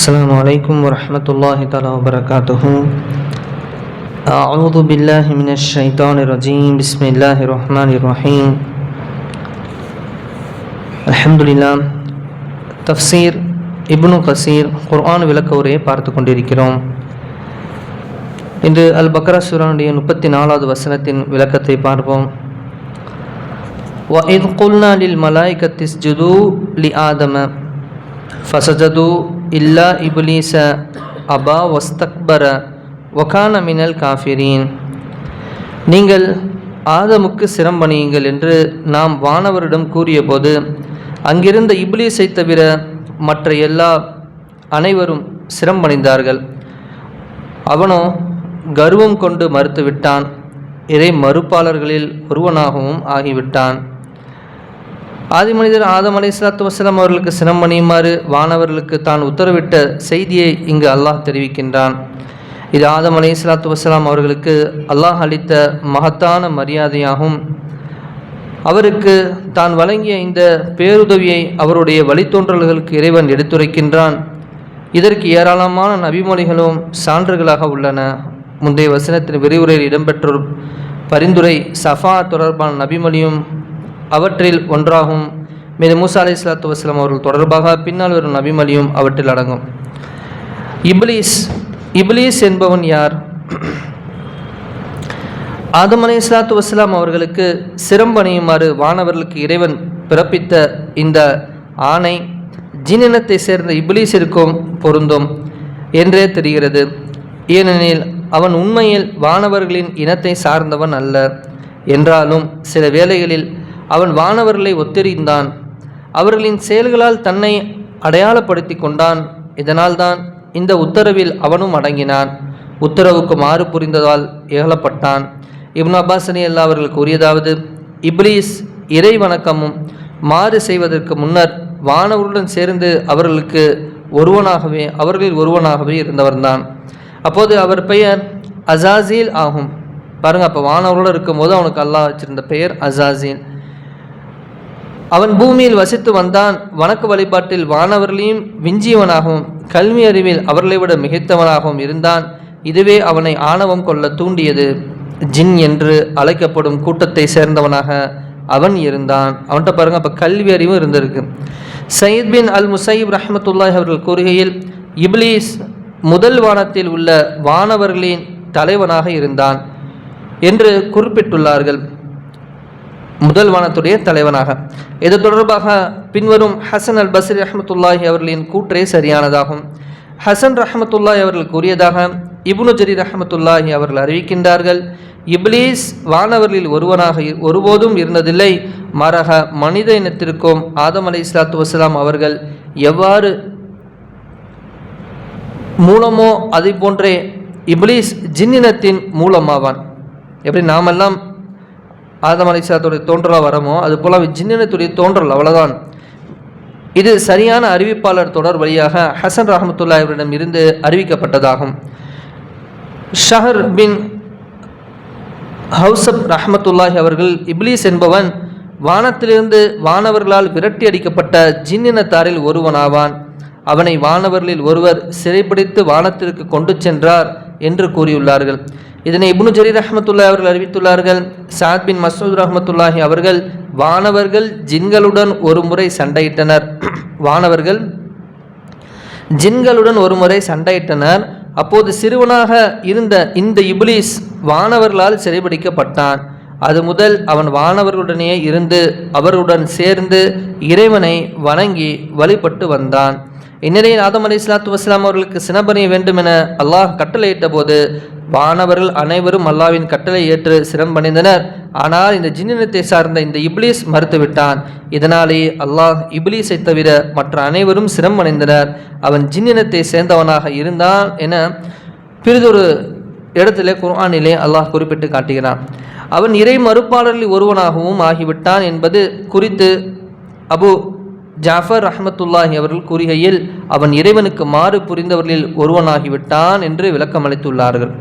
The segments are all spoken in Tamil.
السلام عليكم ورحمة الله تعالى وبركاته أعوذ بالله من الشيطان الرجيم بسم الله الرحمن الرحيم الحمد لله தஃப்சீர் இப்னு கசீர் குர்ஆன் விளக்க உரையை பார்த்து கொண்டிருக்கிறோம் இன்று அல் பக்ரா சூரானுடைய முப்பத்தி நாலாவது வசனத்தின் விளக்கத்தை பார்ப்போம் وَإِذْ قُلْنَا لِلْمَلَائِكَةِ اسْجُدُوا لِآدَمَ فَسَجَدُوا இல்லா இபுலீச அபா ஒஸ்தக்பர ஒகான மினல் காஃபிரீன் நீங்கள் ஆதமுக்கு சிரம்பணியுங்கள் என்று நாம் வானவரிடம் கூறியபோது அங்கிருந்த இப்லீஸை தவிர மற்ற எல்லா அனைவரும் சிரம்பணிந்தார்கள் அவனோ கர்வம் கொண்டு மறுத்துவிட்டான். இறை மறுப்பாளர்களில் ஒருவனாகவும் ஆகிவிட்டான். ஆதி மனிதர் ஆதம் அலை சலாத்து வசலாம் அவர்களுக்கு சினம் அணியுமாறு வானவர்களுக்கு தான் உத்தரவிட்ட செய்தியை இங்கு அல்லாஹ் தெரிவிக்கின்றான். இது ஆதம் அலை சலாத்து வசலாம் அவர்களுக்கு அல்லாஹ் அளித்த மகத்தான மரியாதையாகும். அவருக்கு தான் வழங்கிய இந்த பேருதவியை அவருடைய வழித்தோன்றல்களுக்கு இறைவன் எடுத்துரைக்கின்றான். இதற்கு ஏராளமான நபிமொழிகளும் சான்றுகளாக உள்ளன. முந்தைய வசனத்தின் விரிவுரையில் இடம்பெற்றோர் பரிந்துரை சஃபா தொடர்பான நபிமொழியும் அவற்றில் ஒன்றாகும். மீது மூசா அலி இஸ்லாத்து வஸ்லாம் அவர்கள் தொடர்பாக பின்னால் வரும் நபிமலியும் அவற்றில் அடங்கும். இப்லீஸ் இப்லீஸ் என்பவன் யார்? ஆதம் அலி இஸ்லாத்து வஸ்லாம் அவர்களுக்கு சிரம்பணியுமாறு வானவர்களுக்கு இறைவன் பிறப்பித்த இந்த ஆணை ஜினினத்தை சேர்ந்த இப்லீஸிற்கும் பொருந்தும் என்றே தெரிகிறது. ஏனெனில் அவன் உண்மையில் வானவர்களின் இனத்தை சார்ந்தவன் அல்ல. என்றாலும் சில வேளைகளில் அவன் வானவர்களை ஒத்தெறிந்தான். அவர்களின் செயல்களால் தன்னை அடையாளப்படுத்தி கொண்டான். இதனால்தான் இந்த உத்தரவில் அவனும் அடங்கினான். உத்தரவுக்கு மாறு புரிந்ததால் இகழப்பட்டான் இப்னு அப்பாசனி அல்லா அவர்கள் கூறியதாவது இப்லீஸ் இறை வணக்கமும் மாறு செய்வதற்கு முன்னர் வானவருடன் சேர்ந்து அவர்களுக்கு ஒருவனாகவே அவர்களில் ஒருவனாகவே இருந்தவர்தான். அப்போது அவர் பெயர் அசாசீல் ஆகும். பாருங்க அப்போ வானவரோடு இருக்கும்போது அவனுக்கு அல்லாஹ் வச்சிருந்த பெயர் அசாசீல். அவன் பூமியில் வசித்து வந்தான். வணக்க வழிபாட்டில் வானவர்களையும் விஞ்சியவனாகவும் கல்வி அறிவில் அவர்களை விட மிகைத்தவனாகவும் இருந்தான். இதுவே அவனை ஆணவம் கொள்ள தூண்டியது. ஜின் என்று அழைக்கப்படும் கூட்டத்தை சேர்ந்தவனாக அவன் இருந்தான். அவன்கிட்ட பாருங்க அப்போ கல்வி அறிவும் இருந்திருக்கு. சயீத் பின் அல் முசைப் ரஹமத்துல்லாஹ் அவர்கள் கூறுகையில் இப்லீஸ் முதல் வானத்தில் உள்ள வானவர்களின் தலைவனாக இருந்தான் என்று குறிப்பிட்டுள்ளார்கள். முதல் வானத்துடைய தலைவனாக. இது தொடர்பாக பின்வரும் ஹசன் அல் பஸ்ரி ரஹமத்துல்லாஹி அவர்களின் கூற்றே சரியானதாகும். ஹசன் ரஹமத்துல்லாஹி அவர்கள் கூறியதாக இபுனு ஜரி ரஹமத்துல்லாஹி அவர்கள் அறிவிக்கின்றார்கள் இப்லீஸ் வானவர்களில் ஒருவனாக ஒருபோதும் இருந்ததில்லை. மாறாக மனித இனத்திற்கும் ஆதம் அலி இஸ்லாத்து வசலாம் அவர்கள் எவ்வாறு மூலமோ அதை போன்றே இப்லீஸ் ஜின்னினத்தின் மூலமாவான். எப்படி நாமெல்லாம் ஆதம் அலிசாத்துடைய தோன்றலாக வரமோ அது போல ஜின்னினத்துடைய தோன்றல் அவ்வளோதான் இது சரியான அறிவிப்பாளர் தொடர் வழியாக ஹசன் ரஹமத்துல்லா இவரிடம் இருந்து அறிவிக்கப்பட்டதாகும். ஷஹர் பின் ஹவுசப் ரஹமத்துல்லாஹி அவர்கள் இப்லீஸ் என்பவன் வானத்திலிருந்து வானவர்களால் விரட்டி அடிக்கப்பட்ட ஜின்னினத்தாரில் ஒருவனாவான் அவனை வானவர்களில் ஒருவர் சிறைப்பிடித்து வானத்திற்கு கொண்டு சென்றார் என்று கூறியுள்ளார்கள். இதனை இப்னு ஜரீர் அஹமத்துல்லா அவர்கள் அறிவித்துள்ளார்கள். சாத் பின் மசூத் ரஹமத்துல்லாஹி அவர்கள் வானவர்கள் ஜின்களுடன் ஒரு முறை சண்டையிட்டனர். வானவர்கள் ஜின்களுடன் ஒரு முறை சண்டையிட்டனர். அப்போது சிறுவனாக இருந்த இந்த இப்லீஸ் வானவர்களால் சிறைபிடிக்கப்பட்டான். அது முதல் அவன் வானவர்களுடனே இருந்து அவருடன் சேர்ந்து இறைவனை வணங்கி வழிபட்டு வந்தான். இந்நிலையில் ஆதம் அலி இஸ்லாத்து வஸ்லாம் அவர்களுக்கு சினபணிய வேண்டும் என அல்லாஹ் கட்டளையிட்ட போது வானவர்கள் அனைவரும் அல்லாவின் கட்டளை ஏற்று சிரம்பணிந்தனர் ஆனால் இந்த ஜின்னினத்தை சார்ந்த இந்த இப்லீஸ் மறுத்துவிட்டான். இதனாலே அல்லாஹ் இப்லீஸை தவிர மற்ற அனைவரும் சிரமடைந்தனர் அவன் ஜின்னினத்தை சேர்ந்தவனாக இருந்தான் என பிறிதொரு இடத்திலே குர்ஆனிலே அல்லாஹ் குறிப்பிட்டு காட்டுகிறான். அவன் இறை மறுப்பாளர்களில் ஒருவனாகவும் ஆகிவிட்டான் என்பது குறித்து அபு ஜாஃபர் ரஹமத்துல்லாஹி அவர்கள் கூறுகையில் அவன் இறைவனுக்கு மாறு புரிந்தவர்களில் ஒருவனாகிவிட்டான் என்று விளக்கம் அளித்துள்ளார்கள்.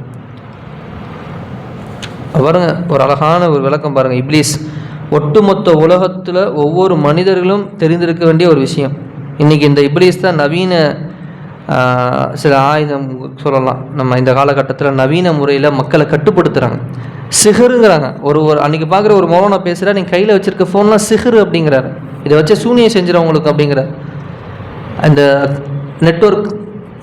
பாருங்க ஒரு அழகான ஒரு விளக்கம் பாருங்க இப்லீஸ் ஒட்டுமொத்த உலகத்தில் ஒவ்வொரு மனிதர்களும் தெரிந்திருக்க வேண்டிய ஒரு விஷயம். இன்றைக்கி இந்த இப்லீஸ் தான் நவீன சில ஆயுதம் சொல்லலாம். நம்ம இந்த காலகட்டத்தில் நவீன முறையில் மக்களை கட்டுப்படுத்துகிறாங்க சிகருங்கிறாங்க. ஒரு ஒரு அன்றைக்கி பார்க்குற ஒரு மௌன பேசுகிற நீங்கள் கையில் வச்சுருக்க ஃபோன்லாம் சிகரு அப்படிங்கிறாரு. இதை வச்சு சூனியம் செஞ்சிடவங்களுக்கு அப்படிங்கிறார். அந்த நெட்ஒர்க்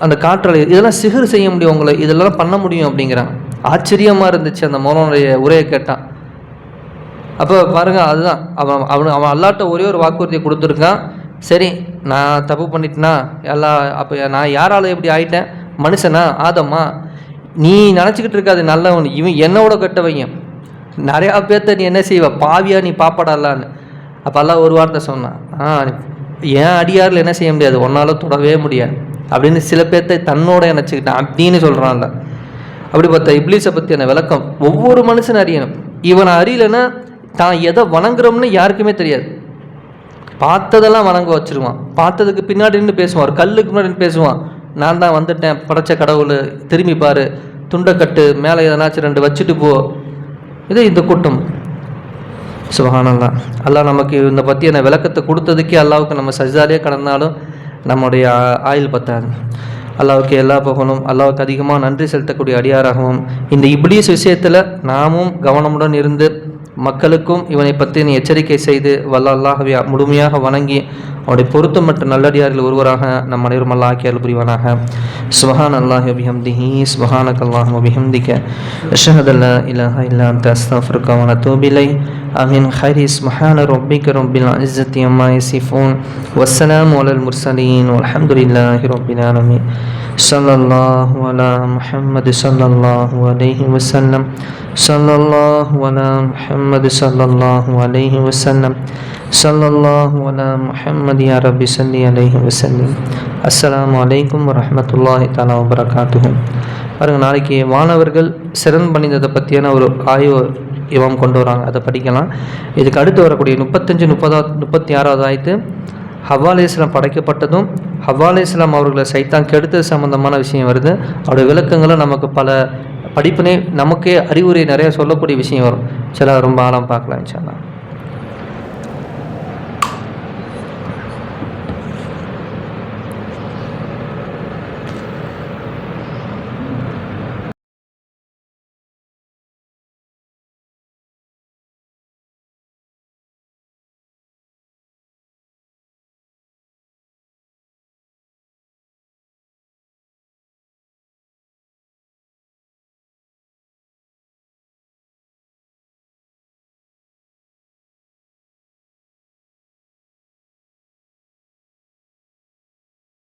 அந்த காற்றலை இதெல்லாம் சிகர் செய்ய முடியும் உங்களை. இதெல்லாம் பண்ண முடியும் அப்படிங்கிறாங்க. ஆச்சரியமாக இருந்துச்சு அந்த மௌனனுடைய உரையை கேட்டான் அப்போ பாருங்க அதுதான். அவன் அவன் அவன் அல்லாட்ட ஒரே ஒரு வாக்குறுதியை கொடுத்துருக்கான். சரி நான் தப்பு பண்ணிட்டேனா? எல்லா அப்போ நான் யாரால இப்படி ஆயிட்டேன்? மனுஷனா? ஆதம்மா? நீ நினச்சிக்கிட்டு இருக்காது நல்லவன். இவன் என்னோட கெட்டவன். நிறையா பேர்த்த நீ என்ன செய்வ? பாவியா நீ பாப்படலான்னு. அப்போல்லாம் ஒரு வார்த்தை சொன்னான். ஆ ஏன் அடியாரில் என்ன செய்ய முடியாது? உன்னால தொடவே முடியாது. அப்படின்னு சில பேர்த்த தன்னோட நினச்சிக்கிட்டான். அப்படின்னு சொல்கிறான்ல அப்படி பார்த்தா இப்ளீஸை பற்றியான விளக்கம் ஒவ்வொரு மனுஷன் அறியணும். இவனை அறியலைன்னா தான் எதை வணங்குறோம்னு யாருக்குமே தெரியாது. பார்த்ததெல்லாம் வணங்க வச்சிருவான். பார்த்ததுக்கு பின்னாடி நின்று பேசுவான். ஒரு கல்லுக்கு முன்னாடி பேசுவான். நான் தான் வந்துட்டேன். படைச்ச கடவுள் திரும்பி பாரு. துண்டை கட்டு மேலே எதனாச்சும் ரெண்டு வச்சுட்டு போ. இது இந்த கூட்டம். சுபஹானல்லா அல்லாஹ் நமக்கு இந்த பற்றியான விளக்கத்தை கொடுத்ததுக்கே அல்லாவுக்கு நம்ம சஜ்ஜாலே கடந்தாலும் நம்முடைய ஆயுள் பத்தாது. அல்லாவுக்கு எல்லா புகழும். அல்லாவுக்கு அதிகமாக நன்றி செலுத்தக்கூடிய அடியாராகவும் இந்த இப்லீஸ் விஷயத்தில் நாமும் கவனமுடன் இருந்து மக்களுக்கும் இவனை பற்றி நீ எச்சரிக்கை செய்து வல்ல அல்லாஹவியா முழுமையாக வணங்கி அவனுடைய பொருத்தம் மற்றும் நல்லடியாரில் ஒருவராக நம் அனைவரும் அல்லாஹ் அருள் புரிவானாக. சுஹான் அல்லாஹ் அபிஹம்திஹி சுபஹானக் அல்லாஹ் அபிஹம்திக்க ஷஹதல்லா அல்லா இலாஹ இல்லா அன்த அஸ்தக்ஃபிருக வ அத்தூபு இலை ஆமீன் خير سبحان ربك رب العزة عما يصفون والسلام على المرسلين والحمد لله رب العالمين صلى الله على محمد صلى الله عليه وسلم صلى الله على محمد صلى الله عليه وسلم صلى الله على محمد يا رب صل عليه وسلم السلام عليكم ورحمة الله تعالى وبركاته பாருங்க நாளைக்கு வானவர்கள் சிறன் பண்ணினதை பற்றியான ஒரு ஆய்வு இவம் கொண்டு வராங்க. அதை படிக்கலாம். இதுக்கு அடுத்து வரக்கூடிய முப்பத்தஞ்சு முப்பதா முப்பத்தி ஆறாவது ஆயிரத்து ஹவாலே இஸ்லாம் படைக்கப்பட்டதும் ஹவாலே இஸ்லாம் அவர்களை சைத்தான் கெடுத்தது சம்மந்தமான விஷயம் வருது. அவருடைய விளக்கங்களை நமக்கு பல படிப்புனே நமக்கே அறிவுரை நிறையா சொல்லக்கூடிய விஷயம் வரும். சில ரொம்ப ஆழம் பார்க்கலாம் சொன்னால்